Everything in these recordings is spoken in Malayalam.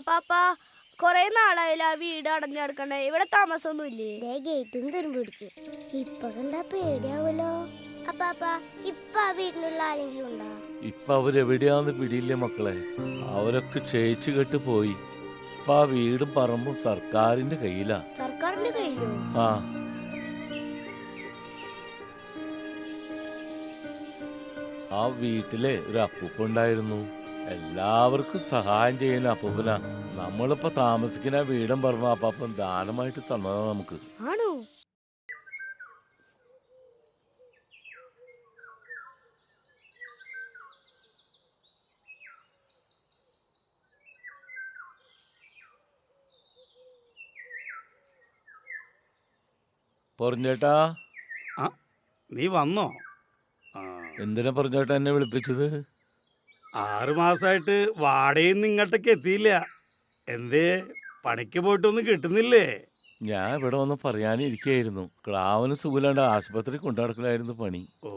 അപ്പാപ്പ കൊറേ നാളായില്ല ആ വീട് അടഞ്ഞു കിടക്കണ്ടേ ഇവിടെ താമസമൊന്നും ഇല്ലേ? ദേ ഗേറ്റും തുറന്നു പിടിച്ചു. ഇപ്പൊ കണ്ടാ പേടിയാവല്ലോ. അപ്പാപ്പ ഇപ്പൊ ആ വീട്ടിലുള്ള ആരെങ്കിലും ഉണ്ടോ? ഇപ്പൊ അവരെവിടെയാന്ന് പിടിയില്ലേ മക്കളെ? അവരൊക്കെ ചേച്ചു കെട്ട് പോയി. ഇപ്പൊ ആ വീടും പറമ്പും സർക്കാരിന്റെ കയ്യിലാ. സർക്കാരിന്റെ കയ്യിലോ? ആ. ആ വീട്ടിലെ ഒരു അപ്പൂപ്പ ഉണ്ടായിരുന്നു. എല്ലാവർക്കും സഹായം ചെയ്യുന്ന അപ്പൂപ്പന. നമ്മളിപ്പോ താമസിക്കുന്ന വീടും പറഞ്ഞു അപ്പാപ്പൻ ദാനമായിട്ട് തന്നതാ നമുക്ക്. ആണോ? പറഞ്ഞേട്ടാ. നീ വന്നോ? എന്തിനാ പറഞ്ഞേട്ടാ എന്നെ വിളിപ്പിച്ചത്? ആറ് മാസമായിട്ട് വാടയും നിങ്ങോട്ടേക്ക് എത്തിയില്ല. എന്തേ പണിക്ക് പോയിട്ടൊന്നും കിട്ടുന്നില്ലേ? ഞാൻ ഇവിടെ വന്ന് പറയാനിരിക്കായിരുന്നു ക്ലാവന് സുഖമില്ലാണ്ട് ആശുപത്രി കൊണ്ടുനടക്കലായിരുന്നു പണി. ഓ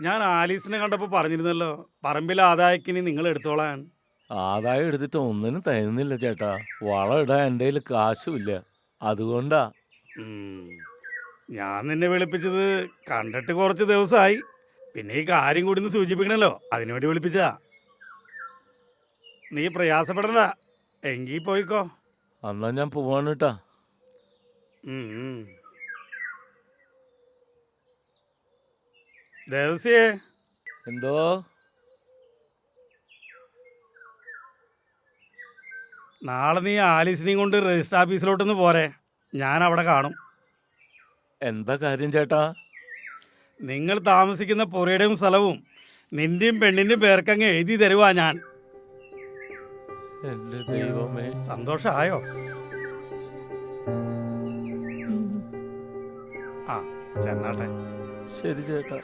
ഞാൻ ആലീസിനെ കണ്ടപ്പോൾ പറഞ്ഞിരുന്നല്ലോ പറമ്പിൽ ആദായക്കിനി നിങ്ങൾ എടുത്തോളാൻ. ആദായം എടുത്തിട്ട് ഒന്നിനും തരുന്നില്ല ചേട്ടാ. വളം ഇടാൻ എന്റെ കയ്യിൽ കാശുമില്ല. അതുകൊണ്ടാ. ഞാൻ നിന്നെ വിളിപ്പിച്ചത് കണ്ടിട്ട് കുറച്ച് ദിവസമായി. പിന്നെ ഈ കാര്യം കൂടി ഒന്ന് സൂചിപ്പിക്കണല്ലോ. അതിനുവേണ്ടി വിളിപ്പിച്ചാ നീ പ്രയാസപ്പെടണ്ട. എങ്കി പോയിക്കോ. എന്നാ ഞാൻ പോവാണ് കേട്ടാ ഉം. എന്തോ? നാളെ നീ ആലീസിനെയും കൊണ്ട് രജിസ്റ്റർ ഓഫീസിലോട്ടൊന്ന് പോരെ. ഞാൻ അവിടെ കാണും. എന്താ കാര്യം ചേട്ടാ? നിങ്ങൾ താമസിക്കുന്ന പുരയുടെയും സ്ഥലവും നിന്റെയും പെണ്ണിന്റെയും പേർക്കങ്ങ് എഴുതി തരുവാ ഞാൻ. എന്റെ ദൈവമേ സന്തോഷായോ? ആ ചെന്നാട്ടെ. ശരി ചേട്ടാ.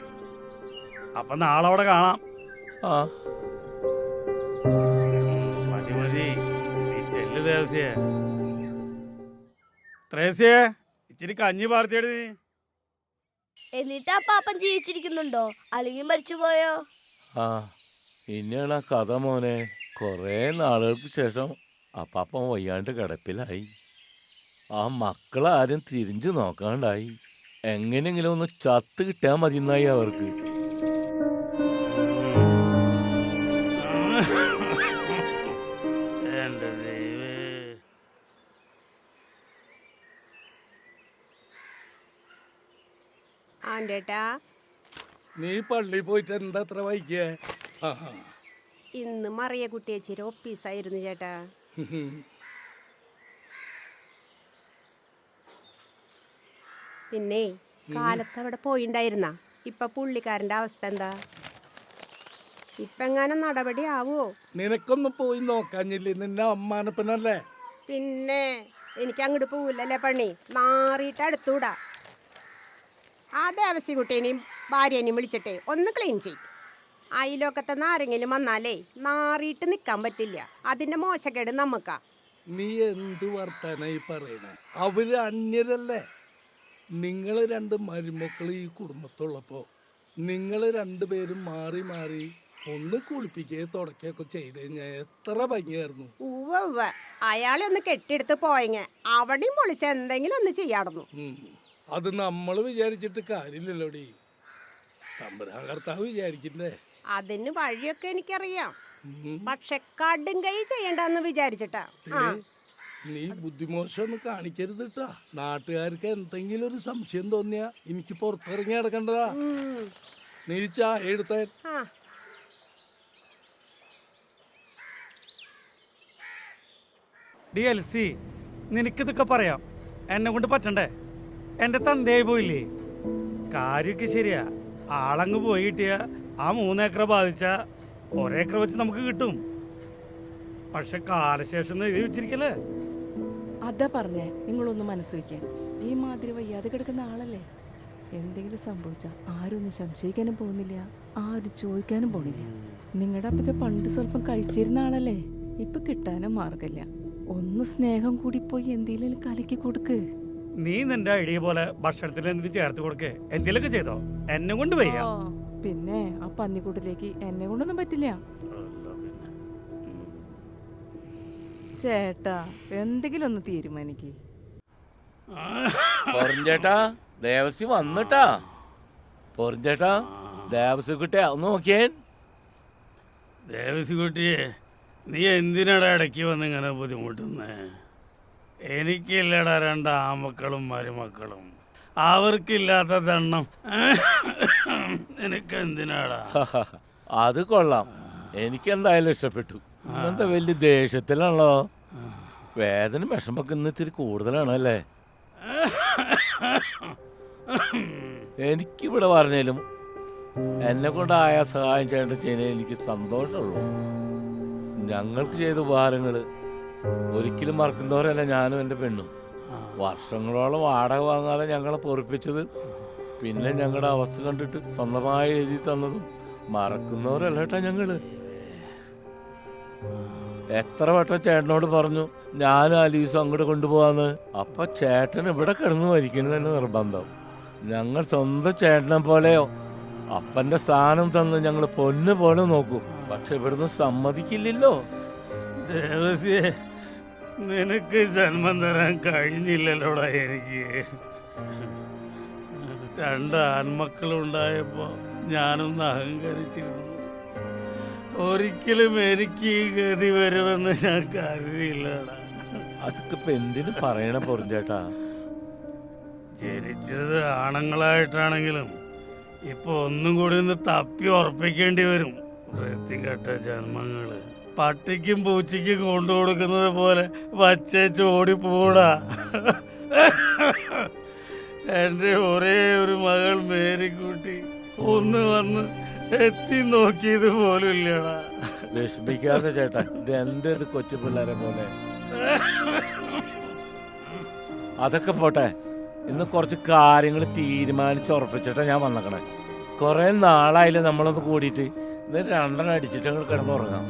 അപ്പൊ നാളെ അവിടെ കാണാം. ആ. മതി മതി. നീ ചെല്ലു ദേവസ്യേ. ത്രേസ്യേ ഇച്ചിരി കഞ്ഞി പാർത്തിയെടു നീ. എന്നിട്ട് ആ പാപ്പൻ ജീവിച്ചിരിക്കുന്നുണ്ടോ? അല്ലെങ്കിൽ മരിച്ചുപോയോ? ആ ഇനിയാണ് ആ കഥ മോനെ. കുറേ നാളുകൾക്ക് ശേഷം അപ്പാപ്പൻ വയ്യാണ്ട് കിടപ്പിലായി. ആ മക്കളാരും തിരിഞ്ഞു നോക്കാണ്ടായി. എങ്ങനെയെങ്കിലും ഒന്ന് ചത്ത് കിട്ടാൻ മതിയെന്നായി അവർക്ക്. എന്റെ ദൈവേ ആണ്ടേട്ടാ നീ പള്ളി പോയിട്ട് എന്താ അത്ര വൈകിയേ? ഇന്ന് മറിയ കുട്ടിയച്ചിരി ഒപ്പീസായിരുന്നു ചേട്ടാ. പിന്നെ കാലത്ത് അവിടെ പോയിണ്ടായിരുന്ന. ഇപ്പൊ പുള്ളിക്കാരന്റെ അവസ്ഥ എന്താ? ഇപ്പൊ എങ്ങാനും നടപടി ആവോ നിനക്കൊന്നും പോയി നോക്കാഞ്ഞില്ലേ? നിന്നെ അമ്മാനപ്പനല്ലേ? പിന്നെ എനിക്ക് അങ്ങോട്ട് പോവില്ലല്ലേ പണി? മാറിയിട്ട് അടുത്തൂടാ. ആ ദേവസി കുട്ടീനെയും ഭാര്യനെയും വിളിച്ചിട്ടേ ഒന്ന് ക്ലീൻ ചെയ്യും. അയലോക്കത്തെ ആരെങ്കിലും വന്നാലേ നാറിയിട്ട് നിൽക്കാൻ പറ്റില്ല. അതിന്റെ മോശക്കേട് നമുക്കാ നീ എന്ത് വർത്താനായി പറയണേ? അവർ അന്യരല്ലേ? നിങ്ങൾ രണ്ട് മരുമക്കൾ ഈ കുടുംബത്തുള്ളപ്പോ നിങ്ങൾ രണ്ടുപേരും മാറി മാറി ഒന്ന് കുളിപ്പിക്കുകയോ തുടക്കുകയൊക്കെ ചെയ്ത് കഴിഞ്ഞാൽ എത്ര ഭംഗിയായിരുന്നു. ഉവ്വ അയാളെ ഒന്ന് കെട്ടിയെടുത്ത് പോയെങ്ങ അവിടെയും പൊളിച്ച് എന്തെങ്കിലും ഒന്ന് ചെയ്യാറുന്നു അത് നമ്മൾ വിചാരിച്ചിട്ട് കാര്യമില്ലല്ലോടി. തമ്പുരാൻ കർത്താവ് വിചാരിക്കണ്ടേ അതിന് വഴിയൊക്കെ എനിക്കറിയാം. പക്ഷെ കടും കൈ ചെയ്യണ്ടെന്ന് വിചാരിച്ചിട്ടാ. ആ. നീ ബുദ്ധിമോശം കാണിക്കരുത് കേട്ടാ നാട്ടുകാർക്ക് എന്തെങ്കിലും ഒരു സംശയം തോന്നിയാ എനിക്ക് പുറത്തിറങ്ങി നടക്കണ്ടതാ. നീ ചായ എടുത്ത. ആ. ഡി എൽ സി നിനക്കിതൊക്കെ പറയാം. എന്നെ കൊണ്ട് പറ്റണ്ടേ? എന്റെ തന്തയായി പോയില്ലേ? കാര്യമൊക്കെ ശരിയാ. ആളങ്ങ് പോയി കിട്ടിയ ആ മൂന്നേക്കർ ബാധിച്ച ഒരേക്കർ വെച്ച് നമുക്ക് കിട്ടും. പക്ഷെ കാലശേഷം എഴുതി വെച്ചിരിക്കല്ലേ? അതാ പറഞ്ഞേ നിങ്ങളൊന്ന് മനസ്സ് വെക്കാൻ. ഈ മാതിരി വയ്യാതെ കിടക്കുന്ന ആളല്ലേ? എന്തെങ്കിലും സംഭവിച്ച ആരും ഒന്നും സംശയിക്കാനും പോകുന്നില്ല ആരും ചോദിക്കാനും പോണില്ല നിങ്ങളുടെ അപ്പച്ച പണ്ട് സ്വല്പം കഴിച്ചിരുന്ന ആളല്ലേ? ഇപ്പൊ കിട്ടാനും മാർഗമില്ല ഒന്ന് സ്നേഹം കൂടി പോയി എന്തെങ്കിലും കലക്കി കൊടുക്ക്. നീ നിന്റെ ഐഡിയ പോലെ ഭക്ഷണത്തിൽ എന്തിനും ചേർത്ത് കൊടുക്കേ. എന്തെങ്കിലും ചെയ്തോ. എന്നെ കൊണ്ട് വയ്യ. പിന്നെ ആ പന്നിക്കൂട്ടിലേക്ക് എന്നെ കൊണ്ടൊന്നും പറ്റില്ല. ചേട്ടാ എന്തെങ്കിലും ഒന്ന് തീരുമാനിക്ക്. പൊറിഞ്ചേട്ടാ ദേവസി വന്നിട്ടാ. പൊറിഞ്ചേട്ടാ ദേവസി കുട്ടിയാ ഒന്ന് നോക്കിയേ. കുട്ടിയെ നീ എന്തിനാടാ ഇടയ്ക്ക് വന്ന് ഇങ്ങനെ ബുദ്ധിമുട്ടുന്നേ? എനിക്കില്ലടാ രണ്ട് ആമക്കളും മരുമക്കളും. അവർക്കില്ലാത്ത ദണ്ണം. നിനക്ക് എന്തിനാടാ അത് കൊള്ളാം. എനിക്ക് എന്തായാലും ഇഷ്ടപ്പെട്ടു. ഇന്നത്തെ വലിയ ദേഷ്യത്തിലാണല്ലോ? വേദന വിഷമൊക്കെ ഇന്ന് ഇത്തിരി കൂടുതലാണല്ലേ? എനിക്കിവിടെ പറഞ്ഞാലും എന്നെ കൊണ്ടായ സഹായം ചെയ്യേണ്ട ചെയ്യുന്നതിൽ എനിക്ക് സന്തോഷമുള്ളൂ. ഞങ്ങൾക്ക് ചെയ്ത ഉപഹാരങ്ങൾ ഒരിക്കലും മറക്കുന്നവരല്ല ഞാനും എന്റെ പെണ്ണും. വർഷങ്ങളോളം വാടക വാങ്ങാതെ ഞങ്ങളെ പൊറിപ്പിച്ചത് പിന്നെ ഞങ്ങളുടെ അവസ്ഥ കണ്ടിട്ട് സ്വന്തമായി എഴുതി തന്നതും മറക്കുന്നവരല്ല കേട്ടാ ഞങ്ങൾ. എത്ര വട്ടം ചേട്ടനോട് പറഞ്ഞു ഞാനും അലീസും അങ്ങോട്ട് കൊണ്ടുപോവാന്ന്. അപ്പൊ ചേട്ടൻ ഇവിടെ കിടന്ന് മരിക്കുന്നു തന്നെ നിർബന്ധം. ഞങ്ങൾ സ്വന്തം ചേട്ടനെ പോലെയോ അപ്പന്റെ സ്ഥാനം തന്ന് ഞങ്ങൾ പൊന്ന് പോലെ നോക്കും. പക്ഷെ ഇവിടുന്ന് സമ്മതിക്കില്ലല്ലോ. നിനക്ക് ജന്മം തരാൻ കഴിഞ്ഞില്ലല്ലോടാ എനിക്ക്. രണ്ട് ആൺമക്കളുണ്ടായപ്പോ ഞാനൊന്ന് അഹങ്കരിച്ചിരുന്നു. ഒരിക്കലും എനിക്ക് ഈ ഗതി വരുമെന്ന് ഞാൻ കരുതിയില്ലടാ. അതൊക്കെ ഇപ്പൊ എന്തിനു പറയണ പൊറിഞ്ചേട്ടാ? ജനിച്ചത് ആണുങ്ങളായിട്ടാണെങ്കിലും ഇപ്പൊ ഒന്നും കൂടി ഒന്ന് തപ്പി ഉറപ്പിക്കേണ്ടി വരും. വൃത്തികെട്ട ജന്മങ്ങൾ. പട്ടിക്കും പൂച്ചയ്ക്കും കൊണ്ടു കൊടുക്കുന്നത് പോലെ വച്ചേച്ച് ഓടിപ്പോടാ. എന്റെ ഒരേ ഒരു മകൾ മേരിക്കുട്ടി ഒന്ന് വന്ന് എത്തി നോക്കിയത് പോലും ഇല്ലടാ. ചേട്ടാ ഇത് എന്തേത് കൊച്ചു പിള്ളേരെ പോലെ? അതൊക്കെ പോട്ടെ ഇന്ന് കുറച്ച് കാര്യങ്ങൾ തീരുമാനിച്ച് ഉറപ്പിച്ചിട്ടാ ഞാൻ വന്നേക്കണേ. കുറെ നാളായില്ലേ നമ്മളൊന്ന് കൂടിയിട്ട്. ഇന്ന് രണ്ടെണ്ണം അടിച്ചിട്ട് ഞങ്ങൾ കിടന്നുറങ്ങാം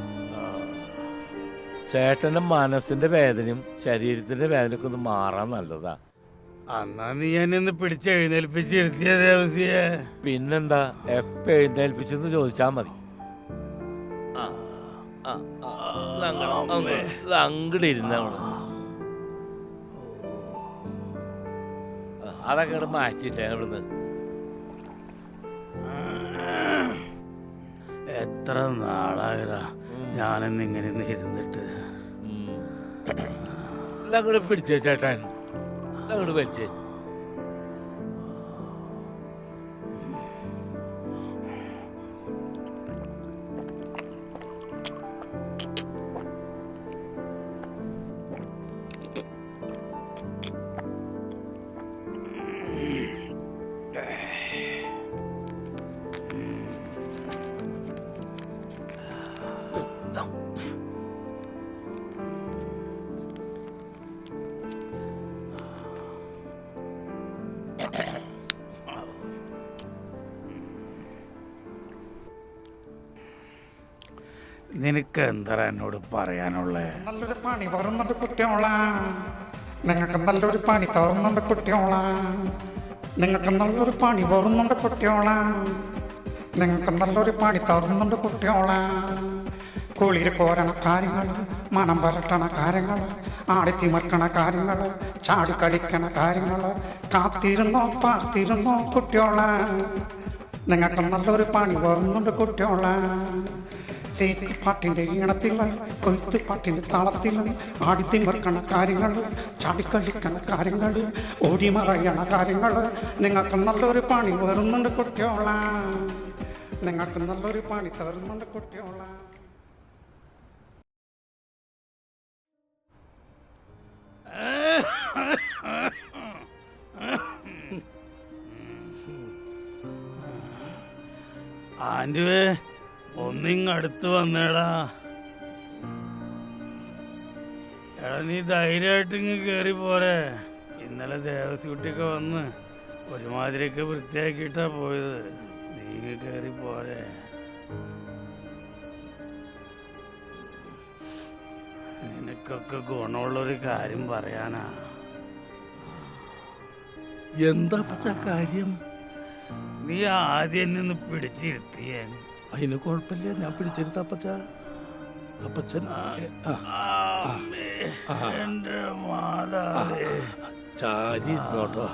ചേട്ടന്റെ മനസ്സിന്റെ വേദനയും ശരീരത്തിന്റെ വേദനയൊക്കെ ഒന്ന് മാറാൻ നല്ലതാ. അന്നാ നീ എന്നെ ഒന്ന് പിടിച്ച് എഴുന്നേൽപ്പിച്ചിരുത്തിയ ദേവസിയെ. പിന്നെന്താ? എപ്പ എഴുന്നേൽപ്പിച്ചെന്ന് ചോദിച്ചാ മതി. അതൊക്കെ മാറ്റിട്ടേ അവിടുന്ന്. എത്ര നാളായതാ ഞാനെന്നിങ്ങനെ ഇരുന്നിട്ട്. ഇതങ്ങോട്ട് ഇതങ്ങട് ഇതങ്ങട് വലിച്ചേ നിനക്ക് എന്താ എന്നോട് പറയാനുള്ളത് നല്ലൊരു പണി തുറന്നുണ്ട് കുട്ടിയോള. നിങ്ങൾക്ക് നല്ലൊരു പണി തുറന്നുണ്ട് കുട്ടിയോള. നിങ്ങൾക്ക് നല്ലൊരു പണി തുറന്നുണ്ട് കുട്ടിയോള. നിങ്ങൾക്ക് നല്ലൊരു പണി തുറന്നുണ്ട് കുട്ടിയോള. കുളിര് കോരണ കാര്യങ്ങൾ മണം വരട്ടണ കാര്യങ്ങൾ ആടിത്തിമർക്കണ കാര്യങ്ങൾ ചാടിക്കളിക്കണ കാര്യങ്ങൾ കാത്തിരുന്നോ പാർത്തിരുന്നോ കുട്ടിയോള. നിങ്ങൾക്ക് നല്ലൊരു പണി തുറന്നുണ്ട് കുട്ടിയോള. തേക്ക് പാട്ടിന്റെ ഈണത്തിൽ കൊയ്ത്ത് പാട്ടിന്റെ താളത്തിൽ ആടിത്തിമർക്കണ കാര്യങ്ങൾ ചാടിക്കളിക്കണ കാര്യങ്ങൾ ഓടിമറയണ കാര്യങ്ങൾ. നിങ്ങൾക്ക് നല്ലൊരു പണി വരുന്നുണ്ട് കുട്ടിയോള. നിങ്ങൾക്ക് നല്ലൊരു പണി തരുന്നുണ്ട് കുട്ടിയോള. ആന്റുവേ ഒന്നിങ് അടുത്ത് വന്നേടാ. എടാ നീ ധൈര്യമായിട്ട് ഇങ്ങ് കയറി പോരെ. ഇന്നലെ ദേവസ്കുട്ടിയൊക്കെ വന്ന് ഒരുമാതിരിയൊക്കെ വൃത്തിയാക്കിയിട്ടാ പോയത്. നീ ഇങ്ങ് കയറി പോരെ. നിനക്കൊക്കെ ഗുണമുള്ളൊരു കാര്യം പറയാനാ. എന്താ പച്ച കാര്യം? നീ ആദ്യം എന്നെ ഒന്ന് പിടിച്ചിരുത്തിയേ അതിന് കുഴപ്പമില്ല. ഞാൻ പിടിച്ചെടുത്ത അപ്പച്ച. അപ്പച്ചൻ ആ, എന്റെ മാതാവേ. ചാരി ഇരുന്നോട്ടോ.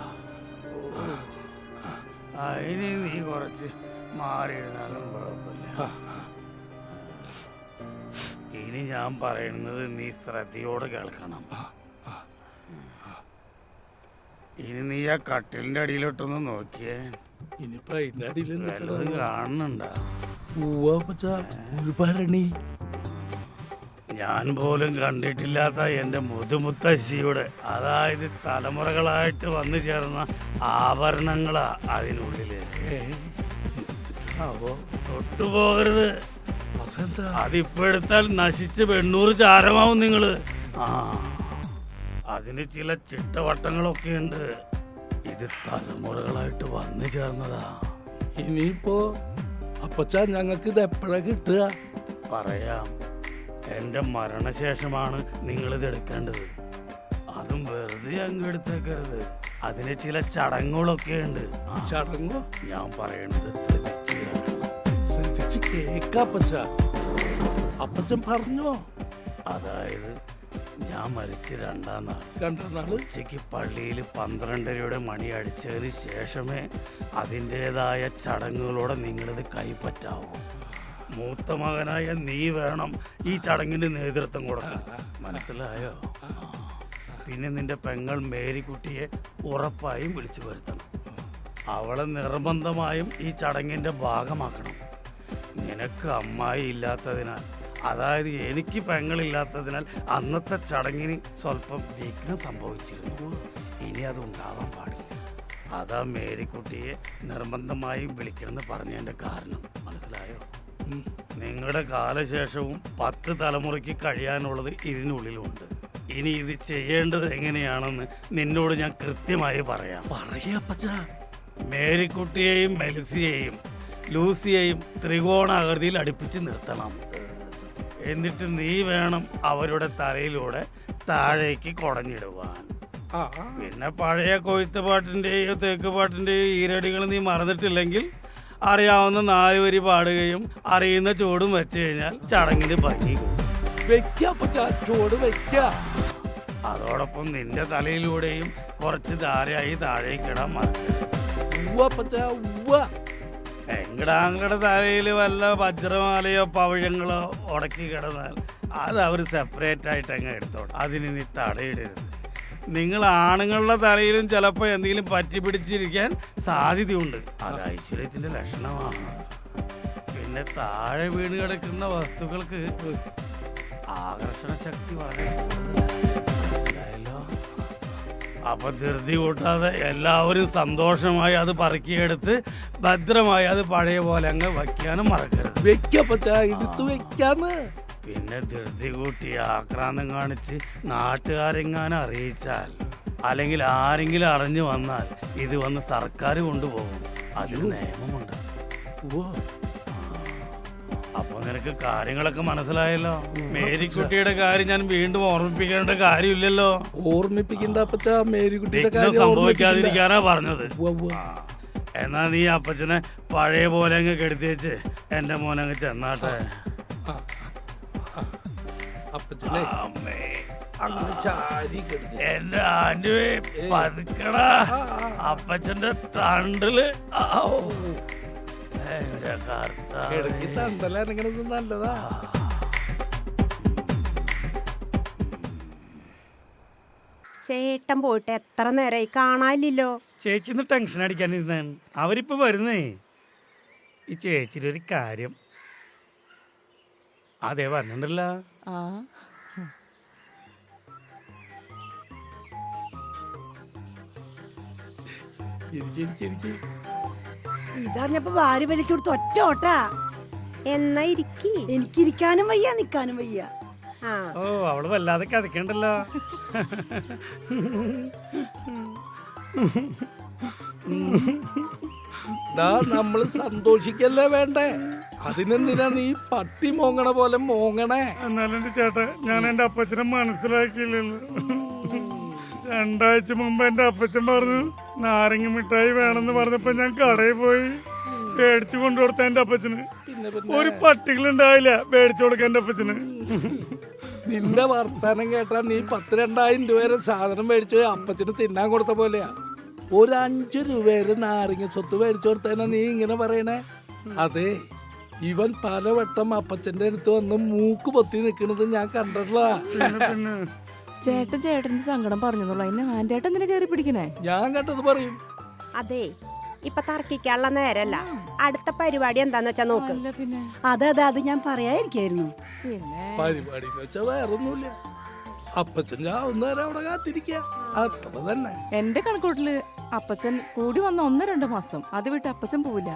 അതിന് നീ കുറച്ച് മാറിയിരുന്നാലും കുഴപ്പമില്ല. ഇനി ഞാൻ പറയുന്നത് നീ ശ്രദ്ധയോടെ കേൾക്കണം. ഇനി നീ ആ കട്ടിലിന്റെ അടിയിലോട്ടൊന്ന് നോക്കിയേ. ഇനിയിപ്പോ അതിന്റെ അടിയിൽ കാണുന്നുണ്ടോ? അപ്പച്ച ഒരു ഭരണി ഞാൻ പോലും കണ്ടിട്ടില്ലാത്ത എന്റെ മുതുമുത്തശ്ശിയുടെ അതായത് തലമുറകളായിട്ട് വന്നു ചേർന്ന ആഭരണങ്ങളാ അതിനുള്ളിൽ. അപ്പോ തൊട്ടുപോകരുത് അതിപ്പെടുത്താൽ അതിപ്പോ നശിച്ച് വെണ്ണൂറ് ചാരമാവും നിങ്ങൾ. ആ അതിന് ചില ചിട്ടവട്ടങ്ങളൊക്കെ ഉണ്ട് ഇത് തലമുറകളായിട്ട് വന്നു ചേർന്നതാ. ഇനിയിപ്പോ അപ്പച്ച ഞങ്ങൾക്ക് ഇത് എപ്പോഴാ കിട്ടുക? പറയാം. എന്റെ മരണശേഷമാണ് നിങ്ങൾ ഇത് എടുക്കേണ്ടത്. അതും വെറുതെ അങ്ങ് എടുത്തേക്കരുത്. അതിന് ചില ചടങ്ങുകളൊക്കെ ഉണ്ട് ആ, ചടങ്ങോ? ഞാൻ പറയണത് ശ്രദ്ധിച്ച് കേൾക്കണം. ശ്രദ്ധിച്ച് കേക്ക അപ്പച്ച. അപ്പച്ചൻ പറഞ്ഞോ? അതായത് ഞാൻ മരിച്ച് രണ്ടാം നാൾ. രണ്ടാം നാൾ? ഉച്ചയ്ക്ക് പള്ളിയിൽ പന്ത്രണ്ടരയുടെ മണി അടിച്ചതിന് ശേഷമേ അതിന്റെതായ ചടങ്ങുകളോടെ നിങ്ങളിത് കൈപ്പറ്റാവൂ. മൂത്ത മകനായ നീ വേണം ഈ ചടങ്ങിന് നേതൃത്വം കൊടുക്കാൻ. മനസ്സിലായോ? പിന്നെ നിന്റെ പെങ്ങൾ മേരിക്കുട്ടിയെ ഉറപ്പായും വിളിച്ചു വരുത്തണം. അവളെ നിർബന്ധമായും ഈ ചടങ്ങിന്റെ ഭാഗമാക്കണം. നിനക്ക് അമ്മായി ഇല്ലാത്തതിനാൽ അതായത് എനിക്ക് പെങ്ങളില്ലാത്തതിനാൽ അന്നത്തെ ചടങ്ങിന് സ്വല്പം വിഘ്നം സംഭവിച്ചിരുന്നു. ഇനി അത് ഉണ്ടാവാൻ പാടില്ല. അതാ മേരിക്കുട്ടിയെ നിർബന്ധമായും വിളിക്കണമെന്ന് പറഞ്ഞതിന്റെ കാരണം. മനസ്സിലായോ? നിങ്ങളുടെ കാലശേഷവും പത്ത് തലമുറയ്ക്ക് കഴിയാനുള്ളത് ഇതിനുള്ളിലുണ്ട്. ഇനി ഇത് ചെയ്യേണ്ടത് എങ്ങനെയാണെന്ന് നിന്നോട് ഞാൻ കൃത്യമായി പറയാം. പറയപ്പച്ച മേരിക്കുട്ടിയെയും മെലിസിയെയും ലൂസിയെയും ത്രികോണാകൃതിയിൽ അടുപ്പിച്ച് നിർത്തണം. എന്നിട്ട് നീ വേണം അവരുടെ തലയിലൂടെ താഴേക്ക് കുടഞ്ഞിടുവാൻ. പിന്നെ പഴയ കൊയ്ത്ത് പാട്ടിന്റെയോ തേക്ക് പാട്ടിന്റെയോ ഈരടികൾ നീ മറന്നിട്ടില്ലെങ്കിൽ അറിയാവുന്ന നാല് വരി പാടുകയും അറിയുന്ന ചൂടും വെച്ച് കഴിഞ്ഞാൽ ചടങ്ങിന് ഭംഗി കൂടും. വെക്ക ചോട് അതോടൊപ്പം നിന്റെ തലയിലൂടെയും കുറച്ച് ധാരയായി താഴേക്കിടാൻ മറക്കരുത്. എങ്കടാങ്ങളുടെ തലയിൽ വല്ല വജ്രമാലയോ പവിഴങ്ങളോ ഉടക്കി കിടന്നാൽ അത് അവർ സെപ്പറേറ്റ് ആയിട്ട് അങ്ങ് എടുത്തോട്ടെ അതിന് നീ തടയിടരുത്. നിങ്ങൾ ആണുങ്ങളുടെ തലയിലും ചിലപ്പോൾ എന്തെങ്കിലും പറ്റി പിടിച്ചിരിക്കാൻ സാധ്യതയുണ്ട്. അത് ഐശ്വര്യത്തിന്റെ ലക്ഷണമാണ്. പിന്നെ താഴെ വീണ് കിടക്കുന്ന വസ്തുക്കൾക്ക് ആകർഷണ ശക്തി വളരെ കൂടുതലാണ്. അപ്പൊ ധൃതി കൂട്ടാതെ എല്ലാവരും സന്തോഷമായി അത് പറക്കിയെടുത്ത് ഭദ്രമായി അത് പഴയ പോലെ അങ്ങ് വയ്ക്കാനും മറക്കരുത്. വെക്ക അപ്പച്ച എടുത്ത് വെക്കാന്ന്. പിന്നെ ധൃതി കൂട്ടി ആക്രാന്തം കാണിച്ച് നാട്ടുകാരെങ്ങാനും അറിയിച്ചാൽ അല്ലെങ്കിൽ ആരെങ്കിലും അറിഞ്ഞു വന്നാൽ ഇത് വന്ന് സർക്കാർ കൊണ്ടുപോകും. അതിന് നിയമമുണ്ട്. അപ്പൊ നിനക്ക് കാര്യങ്ങളൊക്കെ മനസ്സിലായല്ലോ. മേരിക്കുട്ടിയുടെ കാര്യം ഞാൻ വീണ്ടും ഓർമ്മിപ്പിക്കേണ്ട കാര്യമില്ലല്ലോ. ഓർമ്മിപ്പിക്കണ്ട അപ്പച്ച മേരിക്കുട്ടിയുടെ കാര്യം. സംഭവിക്കാതിരിക്കാനാ പറഞ്ഞത്. എന്നാ നീ അപ്പച്ചനെ പഴയ പോലെ അങ്ങ് കെടുത്തി വെച്ച് എന്റെ മോനങ്ങ് ചെന്നാട്ടെ. അമ്മേ. എന്റെ ആന്റി പതുക്കടാ. അപ്പച്ചന്റെ തണ്ടിൽ ഔ. ഇടയ്ക്ക് തണ്ടലിറങ്ങണത് നല്ലതാ. ചേട്ടൻ പോയിട്ട് എത്ര നേരമായി കാണാനില്ലല്ലോ. ചേച്ചി ഒന്ന് ടെൻഷൻ അടിക്കാനിരുന്നാണ് അവരിപ്പോ വരുന്നേ. ഈ ചേച്ചിയുടെ ഒരു കാര്യം. അതെ പറഞ്ഞിട്ടുണ്ടല്ലോ. ആ. ചിരിച്ചിരിച്ചിരിച്ച് ഇതറിഞ്ഞപ്പോ വാരി വലിച്ചു കൊടുത്ത് ഒറ്റ ഓട്ടാ. എന്നാ ഇരിക്കി. എനിക്കിരിക്കാനും വയ്യ നിക്കാനും വയ്യ. ഓ അവൾ വല്ലാതെ കഥക്കണ്ടല്ലോ നമ്മൾ സന്തോഷിക്കല്ലേ വേണ്ടേ? അതിനെന്തിനാ നീ പട്ടി മോങ്ങണ പോലെ മോങ്ങണേ? എന്നാലും ചേട്ടാ ഞാൻ എന്റെ അപ്പച്ചനെ മനസ്സിലാക്കിയില്ലല്ലോ. രണ്ടാഴ്ച മുമ്പ് എന്റെ അപ്പച്ചൻ പറഞ്ഞു നാരങ്ങ മിഠായി വേണമെന്ന് പറഞ്ഞപ്പോ ഞാൻ കടയിൽ പോയി മേടിച്ചു കൊണ്ടുകൊടുത്ത എന്റെ അപ്പച്ചന്. ഒരു പട്ടികളുണ്ടായില്ല മേടിച്ചു കൊടുക്കാൻ എന്റെ അപ്പച്ചന്. നിന്റെ വർത്തമാനം കേട്ടാ നീ പത്ത് രണ്ടായിരം രൂപ വരെ സാധനം മേടിച്ചു അപ്പച്ചന് തിന്നാൻ കൊടുത്ത പോലെയാ. ഒരു അഞ്ചു രൂപ വരെ നാരങ്ങ സ്വത്ത് മേടിച്ചു കൊടുത്തേനാ നീ ഇങ്ങനെ പറയണേ? അതെ ഇവൻ പലവട്ടം അപ്പച്ചന്റെ അടുത്ത് വന്ന് മൂക്ക് പൊത്തി നിൽക്കുന്നത് ഞാൻ കണ്ടിട്ടുള്ള ചേട്ടൻ ചേട്ടന്റെ സങ്കടം പറഞ്ഞെന്നുള്ളൂ. അതിന് ആന്റേട്ടൻ എന്തിനാ കയറി പിടിക്കണേ? ഞാൻ കണ്ടത് പറയും. അതെ ഇപ്പൊ തർക്കിക്കാനുള്ള നേരല്ല. അടുത്ത പരിപാടി എന്താന്ന് വെച്ചാ നോക്ക്. അല്ല പിന്നെ? അതെ അതെ അത് ഞാൻ പറയാതിരിക്കായിരുന്നു. പിന്നെ? പരിപാടി എന്ന് വേറൊന്നുമില്ല. അപ്പച്ചൻ ചാവുന്നവരെ അവിടെ കാത്തിരിക്കുക അത്ര തന്നെ. എന്റെ കണക്കൂട്ടിൽ അപ്പച്ചൻ കൂടി വന്ന ഒന്ന് രണ്ട് മാസം. അത് വിട്ട് അപ്പച്ചൻ പോവില്ല.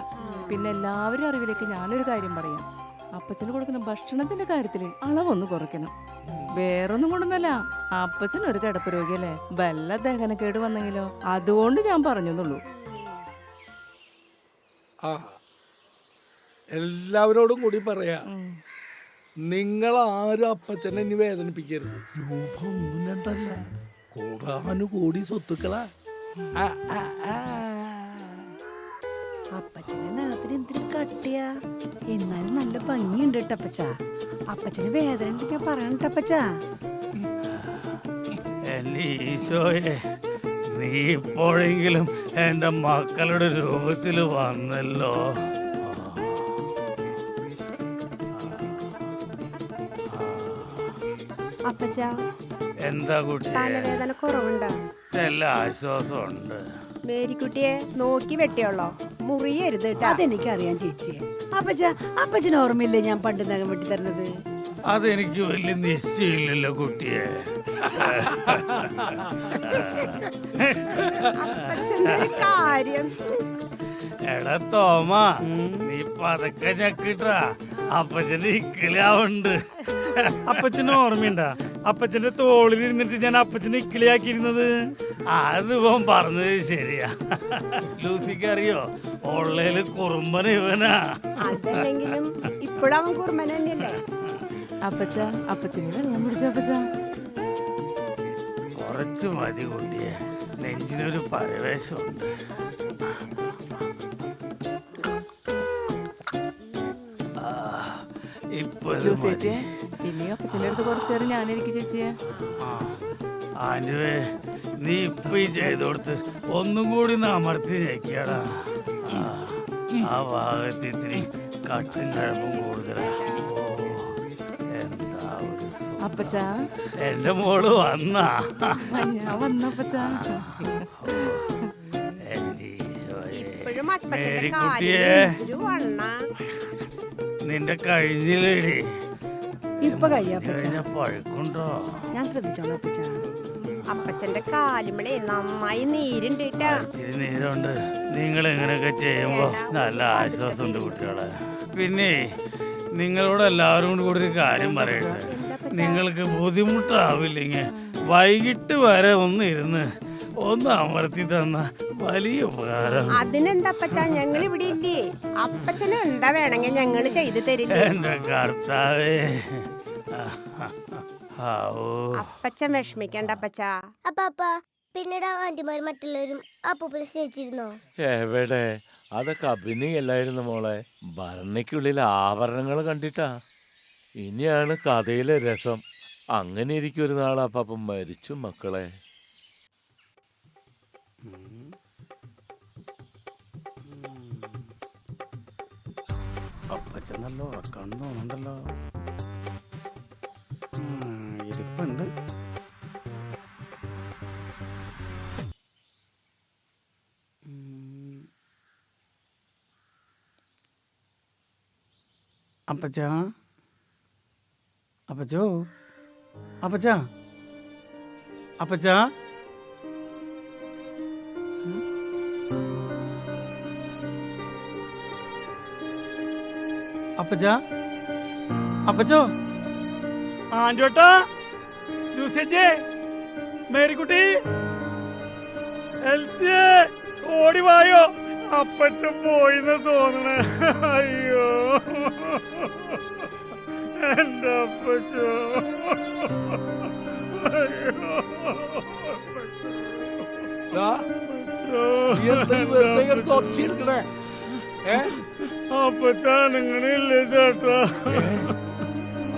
പിന്നെ എല്ലാവരും അറിവിലേക്ക് ഞാനൊരു കാര്യം പറയാം. അപ്പച്ചന് കൊടുക്കുന്ന ഭക്ഷണത്തിന്റെ കാര്യത്തിൽ അളവൊന്ന് കുറയ്ക്കണം. വേറൊന്നും കൊണ്ടൊന്നല്ല അപ്പച്ചൻ ഒരു കിടപ്പ് രോഗിയല്ലേ? വല്ല ദഹനക്കേട് വന്നെങ്കിലോ? അതുകൊണ്ട് ഞാൻ പറഞ്ഞെന്നുള്ളൂ. ആ എല്ലാവരോടും കൂടി പറയാ നിങ്ങൾ ആരും അപ്പച്ചനെ ഇനി വേദനിപ്പിക്കരുത്. രൂപമൊന്നും ഒന്നും രണ്ടല്ല കൂടാനു കൂടി സ്വത്തുക്കളാ. ആ, എന്തിനും കട്ടിയാ? എന്നാലും നല്ല ഭംഗിയുണ്ട് കേട്ടപ്പച്ച അപ്പച്ചന് വേദന ഉണ്ടെങ്കിൽ പറയണം അപ്പച്ച. എന്റെ ഈശോയെ നീ ഇപ്പോഴെങ്കിലും എന്റെ മക്കളുടെ രൂപത്തിൽ വന്നല്ലോ. അപ്പച്ച എന്താ കുട്ടി തലവേദന കുറവുണ്ടോ? ആശ്വാസമുണ്ട്. മേരിക്കുട്ടിയെ നോക്കി വെട്ടിയോളോ. മുറിയരുത് കേട്ടോ. അതെനിക്ക് അറിയാം ചേച്ചി. അപ്പച്ച അപ്പച്ചന് ഓർമ്മയില്ലേ ഞാൻ പണ്ട് നഖം വെട്ടി തരുന്നത് അതെനിക്ക് വലിയ നിശ്ചയമില്ലല്ലോ കുട്ടിയെ. അപ്പച്ചന്റെ ഒരു കാര്യം. എടാ തോമ നീ പതക്കെ ഞക്കിട്ടാ. അപ്പച്ചന്റെ ഇക്കിളിയാവുണ്ട് അപ്പച്ചന് ഓർമ്മയുണ്ടാ? അപ്പച്ചന്റെ തോളിൽ ഇരുന്നിട്ട് ഞാൻ അപ്പച്ചനെ ഇക്കിളിയാക്കിയിരുന്നത് അത് ഇവൻ പറഞ്ഞത് ശരിയാ. ലൂസിക്ക് അറിയോ? ഉള്ളേൽ കുറുമ്പൻ ഇവനാ. അതല്ലെങ്കിലും ഇപ്പോഴും അവൻ കുർമ്മൻ തന്നെയല്ലേ? അപ്പച്ച അപ്പച്ചന് വെള്ളം പിടിച്ച അപ്പച്ച? കുറച്ച് മതി കുട്ടിയെ. നെഞ്ചിനൊരു പരവേശമുണ്ട്. ഇപ്പൊ പിന്നെ അപ്പച്ചന്റെ അടുത്ത് കുറച്ചു നേരം ഞാനിരിക്കും ചേച്ചിയെ. ആ, ആൻഡുവേ നീ ഇപ്പൊ ഈ ചെയ്തോടുത്ത് ഒന്നും കൂടി അമർത്തി ഞെക്കിയാടാ. ആ, ഭാഗത്ത് ഇത്തിരി കട്ടും കഴപ്പും കൂടുതലാ. അപ്പച്ച. എന്റെ മോൾ വന്നാ. ഞാൻ മേരിക്കുട്ടിയെ. നിന്റെ കഴിഞ്ഞില്ലേടി. ഇപ്പൊ കഴിയാം അപ്പച്ച കഴിഞ്ഞ പഴുക്കുണ്ടോ? ഞാൻ ശ്രദ്ധിച്ചോളാം അപ്പച്ച അപ്പച്ചന്റെ കാലുമളെ നന്നായി നീരുണ്ട് കേട്ടാ. ഇത്തിരി നേരമുണ്ട്. നിങ്ങൾ ഇങ്ങനെയൊക്കെ ചെയ്യുമ്പോ നല്ല ആശ്വാസമുണ്ട് കുട്ടികളെ. പിന്നെ നിങ്ങളോട് എല്ലാവരും കൂടി ഒരു കാര്യം പറയട്ടെ? നിങ്ങൾക്ക് ബുദ്ധിമുട്ടാവില്ലെങ്കിൽ വൈകിട്ട് വരെ ഒന്ന് ഇരുന്ന് ഒന്ന് അമർത്തി തന്ന വലിയ ഉപകാരം. അതിനെന്താ അപ്പച്ചാ? ഞങ്ങൾ ഇവിടെ ഇല്ലേ. അപ്പച്ചന് എന്താ വേണമെങ്കിൽ ഞങ്ങൾ ചെയ്തു തരില്ലേ? എന്റെ കർത്താവേ. അപ്പച്ചൻ വിഷമിക്കണ്ട അപ്പച്ച. അപ്പാപ്പ പിന്നീട് ആന്റിമാരും മറ്റുള്ളവരും അപ്പൂപ്പനെ സ്നേഹിച്ചിരുന്നോ? എവിടെ? അതൊക്കെ അഭിനയല്ലായിരുന്നു മോളെ. ഭരണിക്കുള്ളിൽ ആഭരണങ്ങൾ കണ്ടിട്ടാ. ഇനിയാണ് കഥയിലെ രസം. അങ്ങനെ ഇരിക്കും ഒരു നാൾ അപ്പാപ്പ മരിച്ചു മക്കളെ. അപ്പച്ചൻ നല്ല ഉറക്കം തോന്നുന്നുണ്ടല്ലോ. ഉം. അപ്പച്ചാ. അപ്പച്ചോ. അപ്പച്ചാ. അപ്പച്ചാ. അപ്പച്ചാ. അപ്പച്ചോ. ആന്റോട്ടാ യൂസേച്ചേ മേരിക്കുട്ടി. ഓടി വായോ. അപ്പച്ചൻ പോയിന്ന് തോന്നണ. അയ്യോ. എന്റെ അപ്പച്ചോ. അപ്പച്ചാ ഡാ, അപ്പച്ചോ. നീ എന്താ ഈ വെറുതെ കിടന്ന് ഒച്ചയെടുക്കണേ ഏ? അപ്പച്ചാൻ അങ്ങനെയല്ലേ ചേട്ടാ?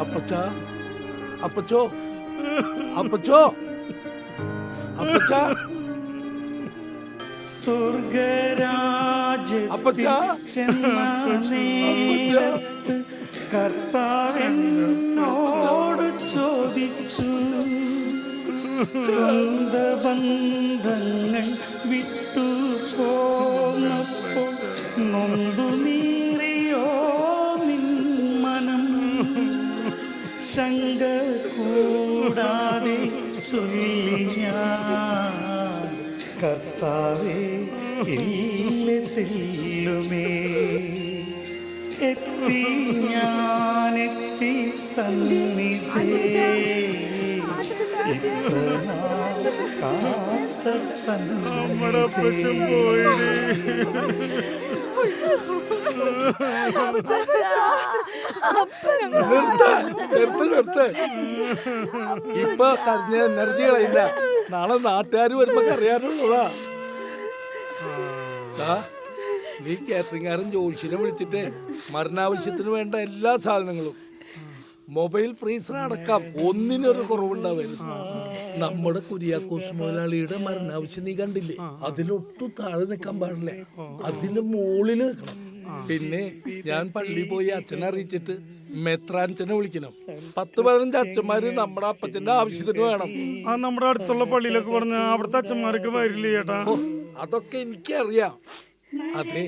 അപ്പച്ചാ അപ്പച്ചാ. അപ്പച്ചോ. അപ്പച്ച. സ്വർഗരാജ അപ്പച്ചാ. ചോദിച്ചു സ്വന്ത ബന്ധങ്ങൾ വിട്ടു പോന്നപ്പോൾ നൊന്തു നീറിയോ ശങ്ക കൂടാതെ ഞാൻ കർത്താവേ ഇല്ല തെല്ലുമേ. എത്തി ഞാനെത്തി സന്നിധേ. കാത്ത സന്നിധേ. നിർത്ത് നിർത്ത് നിർത്ത്. ഇപ്പൊ കരഞ്ഞ എനർജി കളയില്ല നാളെ നാട്ടുകാർ വരുമ്പോ അറിയാനുള്ളതാ ദാ, നീ കാറ്ററിംഗുകാരൻ ജോഷിനെ വിളിച്ചിട്ട് മരണാവശ്യത്തിന് വേണ്ട എല്ലാ സാധനങ്ങളും മൊബൈൽ ഫ്രീസർ അടക്കാം ഒന്നിനൊരു കുറവുണ്ടാവരുത്. നമ്മുടെ കുര്യാക്കോസ് മുതലാളിയുടെ മരണാവശ്യം നീ കണ്ടില്ലേ? അതിലൊട്ടും താഴെ നിൽക്കാൻ പാടില്ല. അതിന്റെ മുകളിൽ നിൽക്കണം പിന്നെ ഞാൻ പള്ളി പോയി അച്ഛനെ അറിയിച്ചിട്ട് മെത്രാൻച്ചനെ വിളിക്കണം. പത്ത് പതിനഞ്ച് അച്ഛന്മാര് നമ്മുടെ അപ്പച്ചന്റെ ആവശ്യത്തിന് വേണം. ആ നമ്മുടെ അടുത്തുള്ള പള്ളിയിലൊക്കെ പറഞ്ഞ അവിടുത്തെ അച്ഛന്മാർക്ക് വരില്ല ചേട്ടാ? അതൊക്കെ എനിക്കറിയാം. അതെ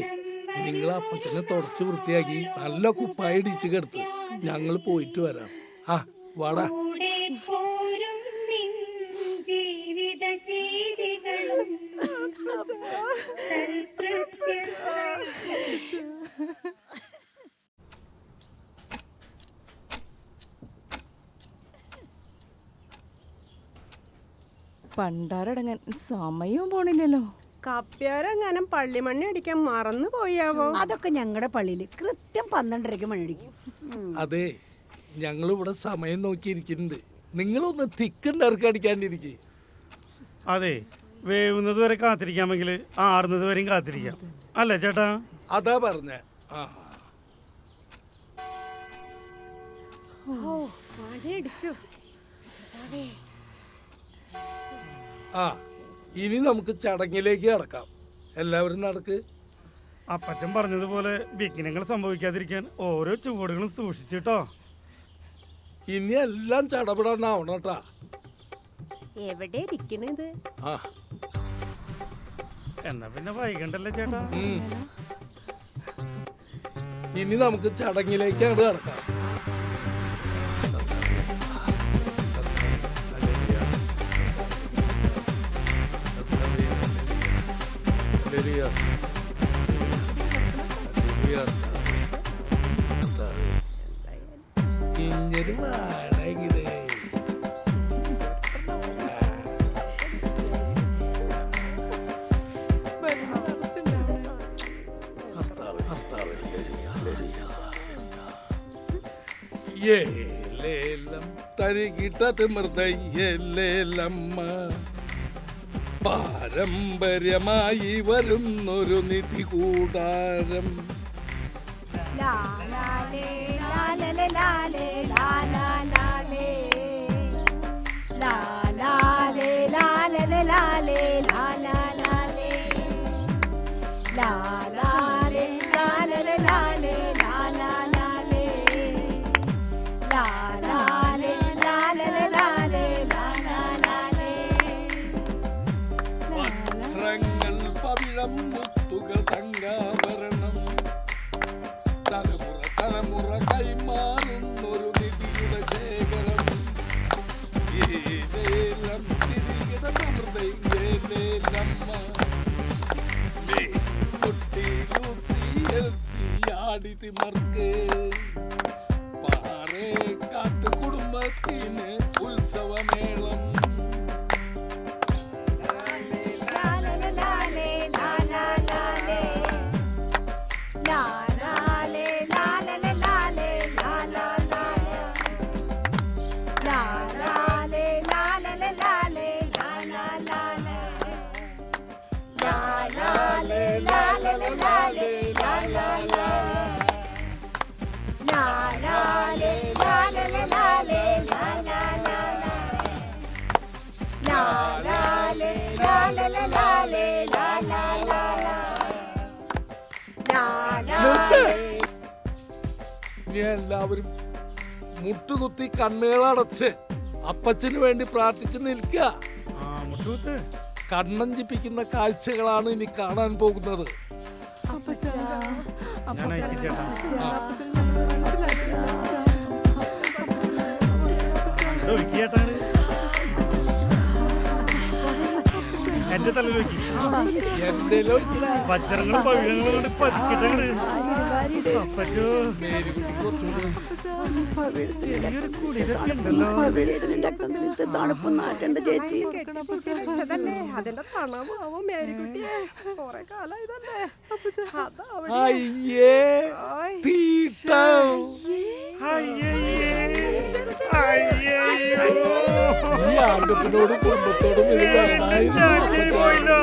നിങ്ങൾ അപ്പച്ചനെ തുടച്ച് വൃത്തിയാക്കി നല്ല കുപ്പായി ഇടിച്ച് കിടത്ത്. ഞങ്ങൾ പോയിട്ട് വരാം. ആ വാടാ. പണ്ടാരടങ്ങാൻ സമയവും പോണില്ലല്ലോ. കപ്പ്യാരെങ്ങാനും പള്ളിമണ്ണി അടിക്കാൻ മറന്നു പോയാവോ? അതൊക്കെ ഞങ്ങളുടെ പള്ളിയിൽ കൃത്യം പന്ത്രണ്ടരയ്ക്ക് മണിയടിക്കും അതെ ഞങ്ങൾ ഇവിടെ സമയം നോക്കിയിരിക്കുന്നുണ്ട്. നിങ്ങളൊന്ന് തിക്കന്റെ ഇറക്കി അടിക്കാണ്ടിരിക്കേ. അതെ വേവുന്നത് വരെ കാത്തിരിക്കാമെങ്കിൽ ആറുന്നത് വരെയും കാത്തിരിക്കാം. അല്ലേ ചേട്ടാ? അതാ പറഞ്ഞ. ആ. അടിച്ചു ആ ഇനി നമുക്ക് ചടങ്ങിലേക്ക് കടക്കാം. എല്ലാവരും നടക്ക്. അപ്പച്ചൻ പറഞ്ഞതുപോലെ വിഘ്നങ്ങൾ സംഭവിക്കാതിരിക്കാൻ ഓരോ ചുവടുകളും സൂക്ഷിച്ചിട്ടോ. ഇനി എല്ലാം ചടപടാന്നാവണം കേട്ടാ എവിടെ ഇരിക്കണത് ആ. എന്നാ പിന്നെ വൈകണ്ടല്ലേ ചേട്ടാ? ഉം. ഇനി നമുക്ക് ചടങ്ങിലേക്ക് അങ്ങോട്ട് കടക്കാം. തരികിട്ട തിമിർത്ത ഏലേലമ്മ പാരമ്പര്യമായി വരുന്നൊരു നിധി കൂടാരം ഇനി എല്ലാവരും മുട്ടുകുത്തി കണ്ണുകളടച്ച് അപ്പച്ചന് വേണ്ടി പ്രാർത്ഥിച്ച് നിൽക്കുക കണ്ണഞ്ചിപ്പിക്കുന്ന കാഴ്ചകളാണ് ഇനി കാണാൻ പോകുന്നത്. എന്റെ തലയിലേക്ക് എന്റെ വജ്രങ്ങളും പവിഴങ്ങളും കൊണ്ട് തണുപ്പ് നാറ്റണ്ട ചേച്ചി. അതിന്റെ തണവാവും മേരിക്കുട്ടിയെ. കൊറേ കാലായതല്ലേ. അയ്യേ. തീട്ടം. ഈ ആണ്ടപ്പനോടും കുടുംബത്തോടും ഇത് വേണമായിരുന്നു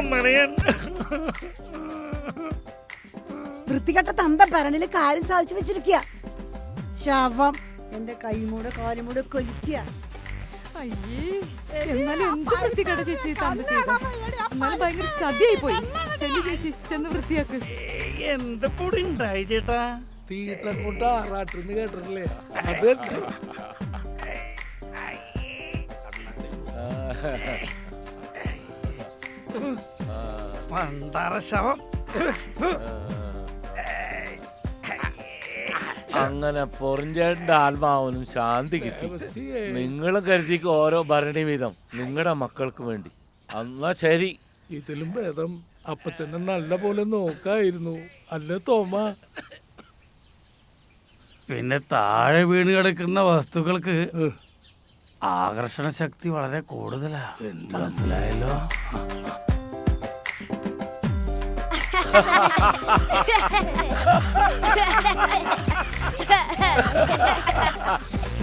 ഞാൻ. വൃത്തികെട്ട തന്ത പരണിൽ കാര്യം സാധിച്ചു വെച്ചിരിക്കുക ശവം എന്റെ കൈമൂടെ കാലുമൂടെ കൊലിക്കുക അയ്യേ എന്നാലും എന്ത് വൃത്തികേട ചേച്ചി തന്ത ചെയ്ത? എന്നാലും ഭയങ്കര ചതിയായി പോയി ചെല്ലു ചേച്ചി ചെന്ന് വൃത്തിയാക്ക്. എന്ത് പൊടി ഉണ്ടായി ചേട്ടാ? തീട്ടം കൊണ്ട് ആറാട്ടെന്ന് കേട്ടിട്ടില്ലേ? അത് പണ്ടാറ ശവം അങ്ങനെ പൊറിഞ്ചേട്ടന്റെ ആത്മാവിനും ശാന്തി കിട്ടി. നിങ്ങളും കരുതിക്ക് ഓരോ ഭരണി വീതം നിങ്ങളുടെ മക്കൾക്ക് വേണ്ടി. എന്നാ ശരി. ഇതിലും ഭേദം. അപ്പച്ചനെ നല്ല പോലെ നോക്കായിരുന്നു. അല്ലേ തോമ? പിന്നെ താഴെ വീണ് കിടക്കുന്ന വസ്തുക്കൾക്ക് ആകർഷണ ശക്തി വളരെ കൂടുതലാ. മനസ്സിലായല്ലോ?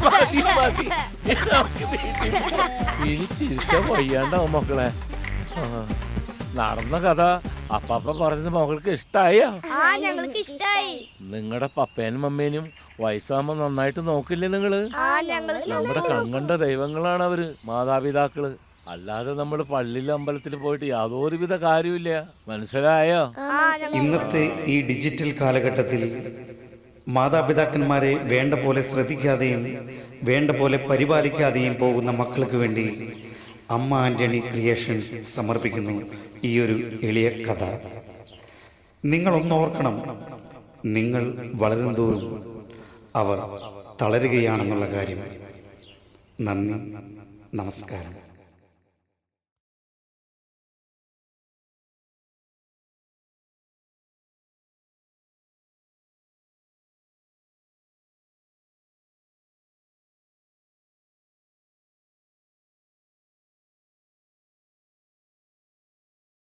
മതി, മതി. നമുക്ക് വീട്ടിൽ ഇനി ചിരിച്ച വയ്യാണ്ടാവും മക്കളെ. ആ, നടന്ന കഥ അപ്പാപ്പ പറഞ്ഞത് മകൾക്ക് ഇഷ്ടായോ? ആ ഞങ്ങൾക്ക് ഇഷ്ടായി. നിങ്ങളുടെ പപ്പേനും മമ്മേനും വയസ്സാകുമ്പോ നന്നായിട്ട് നോക്കില്ലേ നിങ്ങൾ? നമ്മുടെ കങ്ങണ്ട ദൈവങ്ങളാണ് അവർ മാതാപിതാക്കൾ. അല്ലാതെ നമ്മൾ പള്ളിയിലെ അമ്പലത്തിൽ പോയിട്ട് യാതൊരുവിധ കാര്യമില്ല മനസ്സിലായോ? ഇന്നത്തെ ഈ ഡിജിറ്റൽ കാലഘട്ടത്തിൽ മാതാപിതാക്കന്മാരെ വേണ്ട പോലെ ശ്രദ്ധിക്കാതെയും വേണ്ട പോലെ പരിപാലിക്കാതെയും പോകുന്ന മക്കൾക്ക് വേണ്ടി അമ്മ ആന്റണി ക്രിയേഷൻസ് സമർപ്പിക്കുന്നു ഈ ഒരു എളിയ കഥ. നിങ്ങളൊന്നോർക്കണം നിങ്ങൾ വളരും തോറും അവർ തളരുകയാണെന്നുള്ള കാര്യം. നന്ദി. നമസ്കാരം.